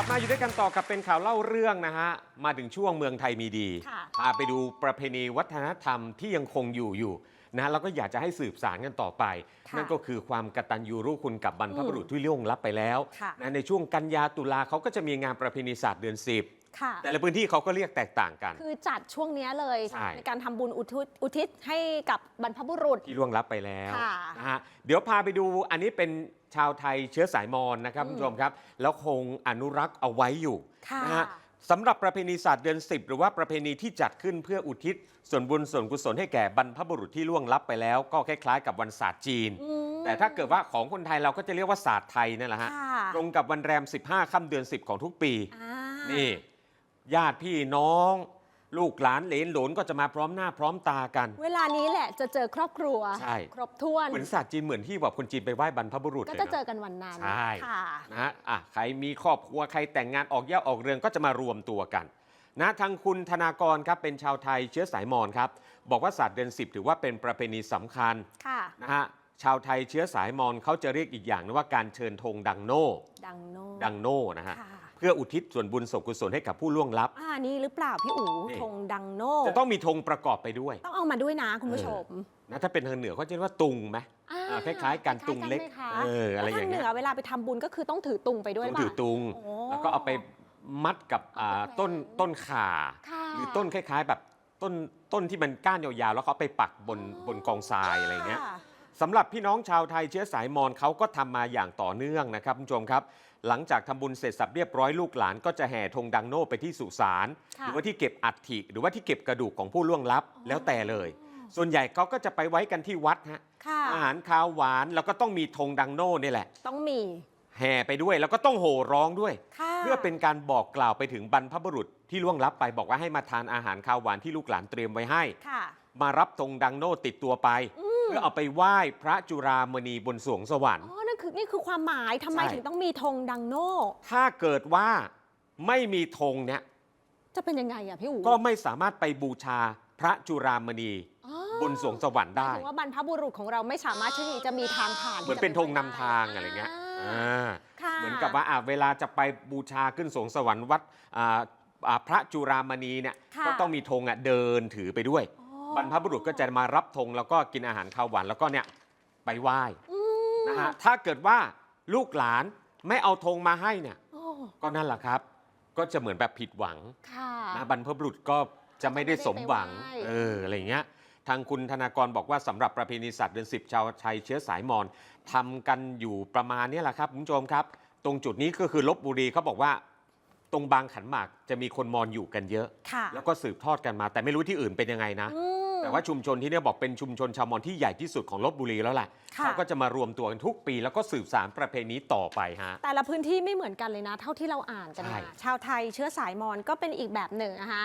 ลับมาอยู่ด้วยกันต่อกับเป็นข่าวเล่าเรื่องนะฮะ มาถึงช่วงเมืองไทยมีดีค่ะพาไปดูประเพณีวัฒนธรรมที่ยังคงอยู่อยู่นะฮะแล้วก็อยากจะให้สืบสานกันต่อไปค่ะนั่นก็คือความกตัญญูรู้คุณกับบรรพบุรุษที่ล่วงลับไปแล้วค่ะนะในช่วงกันยาตุลาเขาก็จะมีงานประเพณีศาสตร์เดือนสิบ ค่ะ แต่ละพื้นที่เขาก็เรียกแตกต่างกัน คือจัดช่วงเนี้ยเลยใช่การทำบุญอุทิศอุทิศให้กับบรรพบุรุษ ที่ล่วงลับไปแล้วค่ะนะฮะเดี๋ยวพาไปดูอันนี้เป็นชาวไทยเชื้อสายมอญนะครับอืม คุณผู้ชมครับ แล้วคงอนุรักษ์เอาไว้อยู่ ค่ะ นะฮะสำหรับประเพณีศาสตร์เดือน 10 หรือว่าประเพณีที่จัดขึ้นเพื่ออุทิศ ส่วนบุญส่วนกุศลให้แก่บรรพบุรุษที่ล่วงลับไปแล้ว ก็คล้ายๆกับวันศาสตร์จีน อืมแต่ถ้าเกิดว่าของคนไทยเราก็จะเรียกว่าศาสตร์ไทยนั่นแหละฮะค่ะตรงกับวันแรม 15ค่ำเดือน 10 ของทุกปี อ่านี่ ญาติพี่น้อง ลูกหลานเหลนหลนก็จะมาพร้อมหน้าพร้อมตากัน เวลานี้แหละจะเจอครอบครัว ใช่ ครบถ้วน เหมือนศาสตร์จีนเหมือนที่แบบคนจีนไปไหว้บรรพบุรุษก็เลยจะนะเจอกันวันนั้น ใช่ค่ะนะฮะอะใครมีครอบครัวใครแต่งงานออกเย่าออกเรือนก็จะมารวมตัวกันนะทางคุณธนากรครับเป็นชาวไทยเชื้อสายมอญครับ บอกว่าศาสตร์เดือน10 ถือว่าเป็นประเพณีสำคัญค่ะ นะฮะชาวไทยเชื้อสายมอญเขาจะเรียกอีกอย่างนึงว่าการเชิญธงดังโน่ดังโน่ดังโน่นะฮะ ค่ะ เพื่ออุทิศส่วนบุญส่วนกุศลให้กับผู้ล่วงลับ อ่านี่หรือเปล่าพี่อู๋นี่ ธงดังโน่จะต้องมีธงประกอบไปด้วยต้องเอามาด้วยนะคุณผู้ชมนะถ้าเป็นทางเหนือเขาจะเรียกว่าตุงไหมอ่าคล้ายๆกันตุงเล็กคล้ายๆกันไหมคะเอออะไรอย่างเงี้ยแล้วทางเหนือเวลาไปทำบุญก็คือต้องถือตุงไปด้วยต้องป่ะ ถือตุง โอ้แล้วก็เอาไปมัดกับอ่าเอาไปต้นแขวนต้นข่า ค่ะหรือต้นคล้าย ๆ แบบต้นต้นที่มันก้านยาวๆแล้วเขาเอาไปปักบนบนกองทรายอะไรเงี้ย ค่ะ สำหรับพี่น้องชาวไทยเชื้อสายมอญเขาก็ทำมาอย่างต่อเนื่องนะครับคุณผู้ชมครับ หลังจากทำบุญเสร็จสับเรียบร้อยลูกหลานก็จะแห่ธงดังโน่ไปที่สุสานหค่ะรือว่าที่เก็บอัฐิหรือว่าที่เก็บกระดูกของผู้ล่วงลับแล้วแต่เลย ส่วนใหญ่เขาก็จะไปไว้กันที่วัดฮะค่ะอาหารคาวหวานแล้วก็ต้องมีธงดังโน่นี่แหละ ต้องมี แห่ไปด้วยแล้วก็ต้องโห่ร้องด้วย ค่ะเพื่อเป็นการบอกกล่าวไปถึงบรรพบุรุษที่ล่วงลับไปบอกว่าให้มาทานอาหารคาวหวานที่ลูกหลานเตรียมไว้ให้ ค่ะ มารับธงดังโน่ติดตัวไป เพื่อเอาไปไหว้พระจุรามณีบนสวงสวรรค์ อ๋อนั่นคือนี่คือความหมายทำไมใช่ ถึงต้องมีธงดังโน่ ถ้าเกิดว่าไม่มีธงเนี่ยจะเป็นยังไงอะพี่อู๋ก็ไม่สามารถไปบูชาพระจุรามณีอ๋อบนสวงสวรรค์หมายได้ ถึงว่าบรรพบุรุษของเราไม่สามารถที่จะมีทางผ่านเหมือนเป็นธงนำทางอะไรเงี้ยอ่าอ่าค่ะ เหมือนกับว่าอะเวลาจะไปบูชาขึ้นสวงสวรรค์วัดอ่าอ่าพระจุรามณีเนี่ยค่ะ ก็ต้องมีธงอะเดินถือไปด้วย อ๋อ บรรพบุรุษก็จะมารับธงแล้วก็กินอาหารข้าวหวานแล้วก็เนี่ยไปไหว้อืมนะฮะถ้าเกิดว่าลูกหลานไม่เอาธงมาให้เนี่ยโอ้ก็นั่นแหละครับ ก็จะเหมือนแบบผิดหวังค่ะนะบรรพบุรุษก็จะไม่ได้สมหวังไม่ได้ไปไหว้เอออะไรอย่างเงี้ยทางคุณธนากรบอกว่าสำหรับประเพณีศาสตร์เดือนสิบชาวไทยเชื้อสายมอญทำกันอยู่ประมาณเนี้แหละครับคุณผู้ชมครับ ตรงจุดนี้ก็คือลบบุรีเขาบอกว่า ตรงบางขันหมากจะมีคนมอญอยู่กันเยอะ ค่ะ แล้วก็สืบทอดกันมา แต่ไม่รู้ที่อื่นเป็นยังไงนะ อืม แต่ว่าชุมชนที่เนี่ยบอกเป็นชุมชนชาวมอญที่ใหญ่ที่สุดของลบบุรีแล้วแหละค่ะ เขาก็จะมารวมตัวกันทุกปี แล้วก็สืบสานประเพณีต่อไปฮะ แต่ละพื้นที่ไม่เหมือนกันเลยนะ เท่าที่เราอ่านกันใช่มาชาวไทยเชื้อสายมอญก็เป็นอีกแบบหนึ่งนะคะ